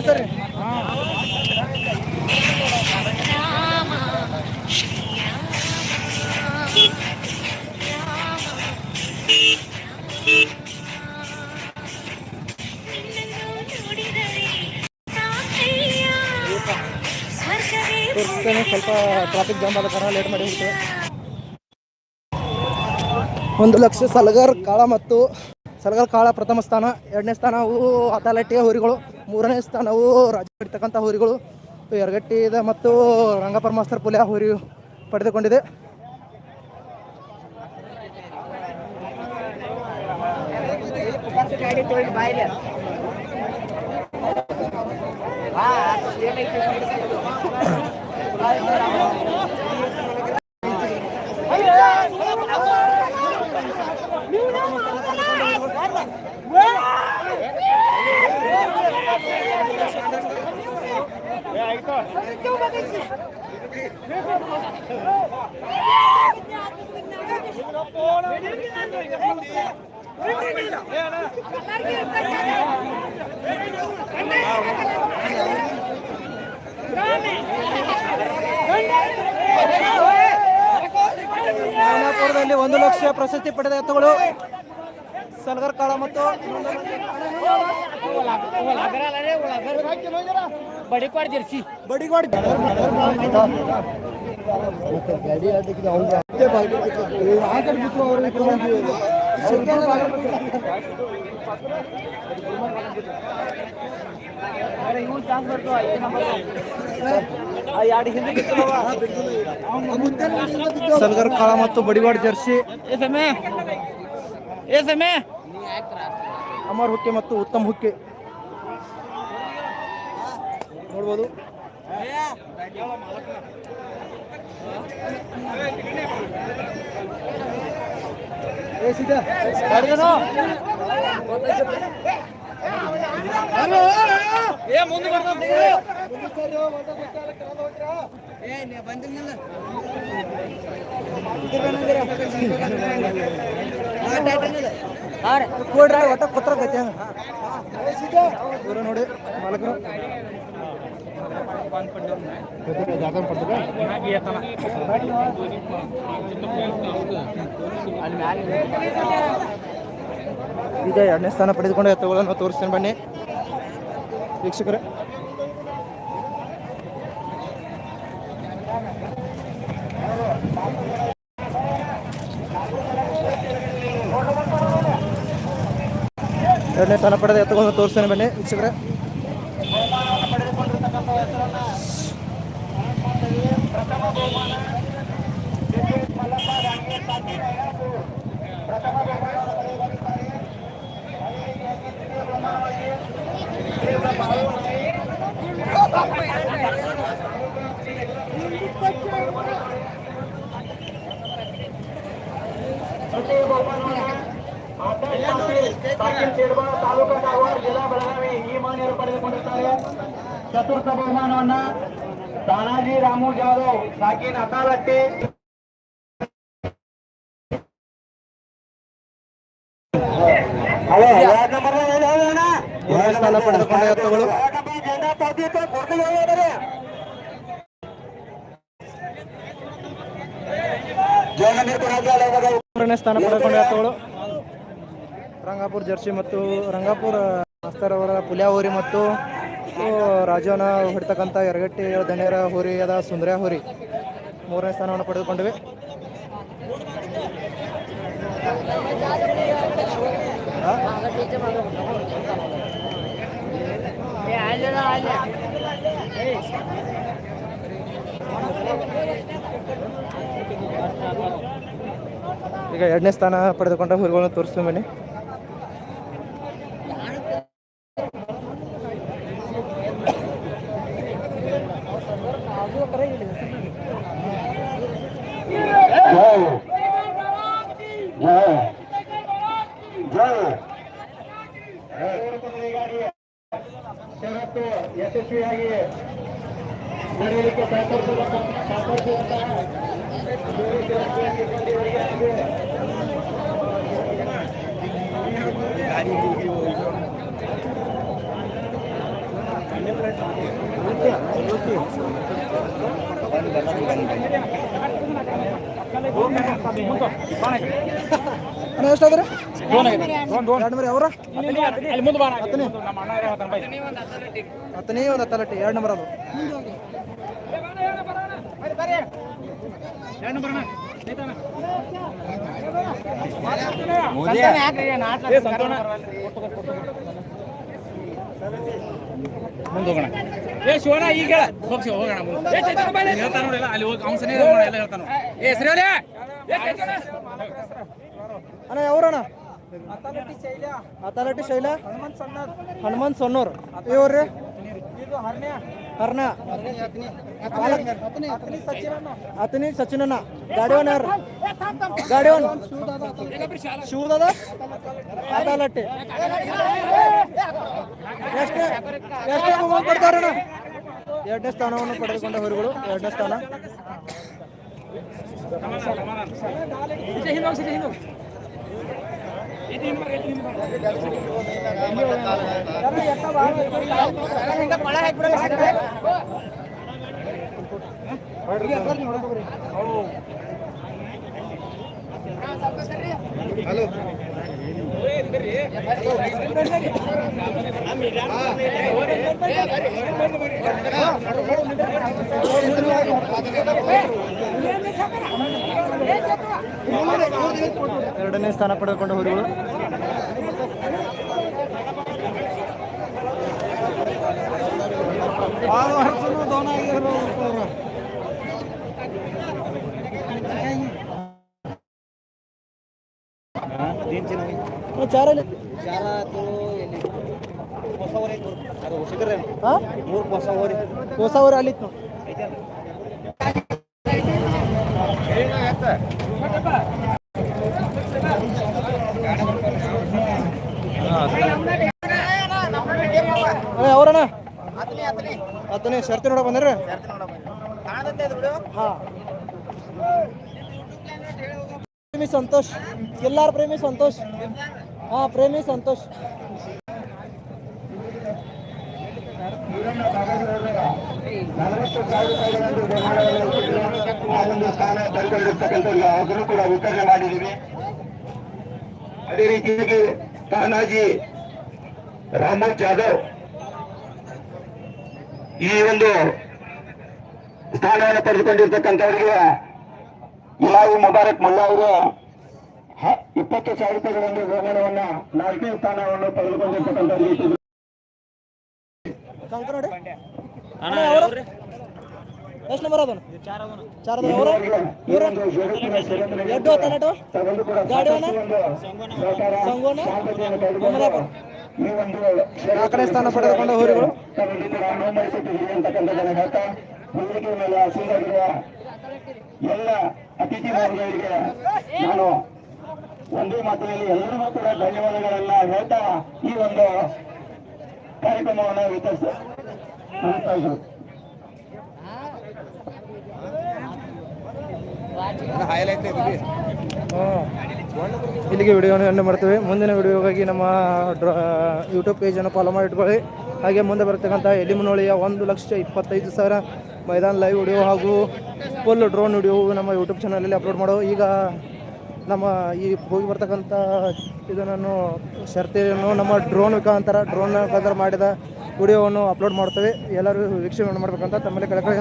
ಸರಿ ಸ್ವಲ್ಪ traffic jam ಆದ ಲೇಟ್ ಮಾಡಿ ಒಂದು ಲಕ್ಷ ಸಲಗರ್ ಕಾಳ ಮತ್ತು ಸಲಗರ್ ಕಾಳ ಪ್ರಥಮ ಸ್ಥಾನ ಎರಡನೇ ಸ್ಥಾನವು ಅತಾಲಟ್ಟಿಯ ಹೋರಿಗಳು ಮೂರನೇ ಸ್ಥಾನವು ರಾಜ್ಯ ಹುರಿಗಳು ಹೋರಿಗಳು ಎರಗಟ್ಟಿದ ಮತ್ತು ರಂಗಪರ ಮಾಸ್ತರ್ ಪುಲಿಯ ಹೋರಿ ಪಡೆದುಕೊಂಡಿದೆ. ಒಂದು ಲಕ್ಷ ಪ್ರಶಸ್ತಿ ಪಡೆದ ಎತ್ತುಗಳು ಸಲಗರ್ ಕಾಳ ಮತ್ತು ಬಡಿಪಾಡ್ ಜರ್ಸಿ ಬಡಿಗಾಡ್ ಸಲ್ಗರ್ ಕಾಳ ಮತ್ತು ಬಡಿವಾಡ್ ಜರ್ಸಿ ಏ ಸಮಯ ಏ ಸಮಯ ಅಮರ್ ಹುಕ್ಕೆ ಮತ್ತು ಉತ್ತಮ್ ಹುಕ್ಕೆ. ನೋಡ್ಬೋದು. ಏ ಸೀದಾ ಏ ಮುಂದೆ ಒಟ್ಟ ಎರಡನೇ ಸ್ಥಾನ ಪಡೆದುಕೊಂಡು ಎತ್ತುಗಳನ್ನು ತೋರಿಸ್ತೇನೆ ಬನ್ನಿ ವೀಕ್ಷಕರೇ ಎರಡನೇ ಸ್ಥಾನ ಪಡೆದ ಎತ್ತುಗಳನ್ನು ತೋರಿಸ್ತೇನೆ ಬನ್ನಿ ವೀಕ್ಷಕರೇ. ಜಿಲ್ಲಾ ಬೆಳಗಾವಿ ಈ ಮಾನ್ಯರು ಚತುರ್ಥ ಬಹುಮಾನವನ್ನ ತಾನಾಜಿ ರಾಮು ಜಾಧವ್ ಸಾಕಿನ್ ಅಕಾಲಟ್ಟಿ ಸ್ಥಾನ ಪಡೆದುಕೊಂಡ ಮೂರನೇ ಸ್ಥಾನ ರಂಗಾಪುರ ಜರ್ಸಿ ಮತ್ತು ರಂಗಾಪುರ ಮಾಸ್ತರ್ ಅವರ ಪುಲಿಯಾ ಹೋರಿ ಮತ್ತು ರಾಜನ ಹೊಡ್ತಕ್ಕಂಥ ಎರಗಟ್ಟಿ ದಣ್ಯರ ಅದ ಸುಂದರ ಹೋರಿ. ಮೂರನೇ ಸ್ಥಾನವನ್ನು ಪಡೆದುಕೊಂಡಿವೆ. ಈಗ ಎರಡನೇ ಸ್ಥಾನ ಪಡೆದುಕೊಂಡ ಹುರಿಗಳನ್ನು ತೋರಿಸ್ತೀನಿ ಬನ್ನಿ. ಷರತ್ತು ಯಶಸ್ವಿಯಾಗಿ ನಡೆಯಲಿಕ್ಕೆ ಸಹಕರಿಸಿದ ಎಷ್ಟಾದ್ರೆ ಹತ್ತನೇ ನಮ್ಮ ಅಣ್ಣ ಹೇಳ್ತಾನೆ ಬೈ ಹತ್ತನೇ ಒಂದು ಹತ್ತಲಟ್ಟಿ ಎರಡು ನಂಬರ್ ಅದು. ಎರಡು ಬರೋಣ ಮುಂದೆ ಹೋಗೋಣ ಏ ಶಿವಣ ಈಗ ಹೋಗ್ಸಿ ಹೋಗೋಣ ಹೇಳ್ತಾನ ನೋಡಿಲ್ಲ ಅಲ್ಲಿ ಹೋಗಿ ಸರಿ ಎಲ್ಲ ಹೇಳ್ತಾನ ಏ ಸರಿ. ಅಣ್ಣ ಯಾವ್ರಣ್ಣ ಅತಾಲಟ್ಟಿ ಶೈಲ. ಹನುಮಂತ್ ಸೊನ್ನೂರ್ ಇವ್ರಿ ಹರ್ನ ಅತನಿ ಸಚಿನಣ್ಣ. ಗಾಡಿವನ್ ಯಾರು? ಗಾಡಿವನ್ ಶಿವದದ? ಅತಾಲಟ್ಟಿ ಎಷ್ಟು, ಎಷ್ಟೇ ಬಹುಮಾನ ಕೊಡ್ತಾರಣ್ಣ ಎರಡನೇ ಸ್ಥಾನವನ್ನು ಪಡೆದುಕೊಂಡ ಹೊರಗಳು, ಎರಡನೇ ಸ್ಥಾನ. ಈಚೆ ಎರಡನೇ ಸ್ಥಾನ ಪಡೆದುಕೊಂಡ ಹುರಿಗಳು ಚಾರಲ್ಲಿ ಹೊಸ ಊರು ಅಲ್ಲಿತ್ತು ಅಣ್ಣ ಯಾವ್ರಣ್ಣ? ಹತ್ತನೇ ಶರ್ತಿ ನೋಡ ಬಂದ್ರಿ? ಪ್ರೇಮಿ ಸಂತೋಷ್, ಎಲ್ಲಾರ ಪ್ರೇಮಿ ಸಂತೋಷ್? ಹಾ, ಪ್ರೇಮಿ ಸಂತೋಷ್. ಸ್ಥಾನ ಕೂಡ ಅದೇ ರೀತಿಯಾಗಿ ತಾನಾಜಿ ರಾಮೋ ಜಾಧವ್. ಈ ಒಂದು ಸ್ಥಾನವನ್ನು ಪಡೆದುಕೊಂಡಿರ್ತಕ್ಕಂಥವರಿಗೆ ಇಲಾವು ಮುಬಾರಕ್ ಮುಲ್ಲಾ ಅವರು ಹ- ಇಪ್ಪತ್ತು ಸಾವಿರ ರೂಪಾಯಿಗಳ ಒಂದು ಬಹುಮಾನವನ್ನ ನಾಲ್ಕನೇ ಸ್ಥಾನವನ್ನು ಪಡೆದುಕೊಂಡಿರ್ತಕ್ಕಂಥವರಿಗೆ ಎಷ್ಟು ನಂಬರ್ ಅದನ್ನು ಚಾರ ಎಡ್ಡು ಹತ್ತನೆಟು ಗಾಡಿವನ ಸಂಗೋನ. ಕಮಲಾಪುರ ನಾಲ್ಕನೇ ಸ್ಥಾನ ಪಡೆದುಕೊಂಡ ಹೋರಿಗಳು ಎಲ್ಲ ಅತಿಥಿ ವರ್ಗಗಳಿಗೆ ನಾನು ಒಂದೇ ಮಾತಿನಲ್ಲಿ ಎಲ್ಲರಿಗೂ ಕೂಡ ಧನ್ಯವಾದಗಳನ್ನ ಹೇಳ್ತಾ ಈ ಒಂದು ಕಾರ್ಯಕ್ರಮವನ್ನು ವಿತರಿಸ ಇಲ್ಲಿಗೆ ವಿಡಿಯೋನ ಎಂಡ್ ಮಾಡ್ತೀವಿ. ಮುಂದಿನ ವಿಡಿಯೋಗಾಗಿ ನಮ್ಮ ಡ್ರಾ ಯೂಟ್ಯೂಬ್ ಪೇಜನ್ನು ಫಾಲೋ ಮಾಡಿ ಇಟ್ಕೊಳ್ಳಿ ಹಾಗೆ ಮುಂದೆ ಬರ್ತಕ್ಕಂಥ ಎಲಿಮನೋಳಿಯ ಒಂದು ಲಕ್ಷ ಇಪ್ಪತ್ತೈದು ಸಾವಿರ ಮೈದಾನ ಲೈವ್ ವಿಡಿಯೋ ಹಾಗೂ ಫುಲ್ ಡ್ರೋನ್ ವಿಡಿಯೋ ನಮ್ಮ ಯೂಟ್ಯೂಬ್ ಚಾನಲಲ್ಲಿ ಅಪ್ಲೋಡ್ ಮಾಡೋ ಈಗ ನಮ್ಮ ಈ ಹೋಗಿ ಬರ್ತಕ್ಕಂಥ ಇದನ್ನು ಶರ್ತಿಯನ್ನು ನಮ್ಮ ಡ್ರೋನ್ ಮುಖಾಂತರ ಡ್ರೋನ್ ಮುಖಾಂತರ ಮಾಡಿದ ವಿಡಿಯೋವನ್ನು ಅಪ್ಲೋಡ್ ಮಾಡ್ತೇವೆ. ಎಲ್ಲರೂ ವೀಕ್ಷಣೆ ಮಾಡಬೇಕಂತ ತಮ್ಮಲ್ಲಿ ಕಳಕಳಿ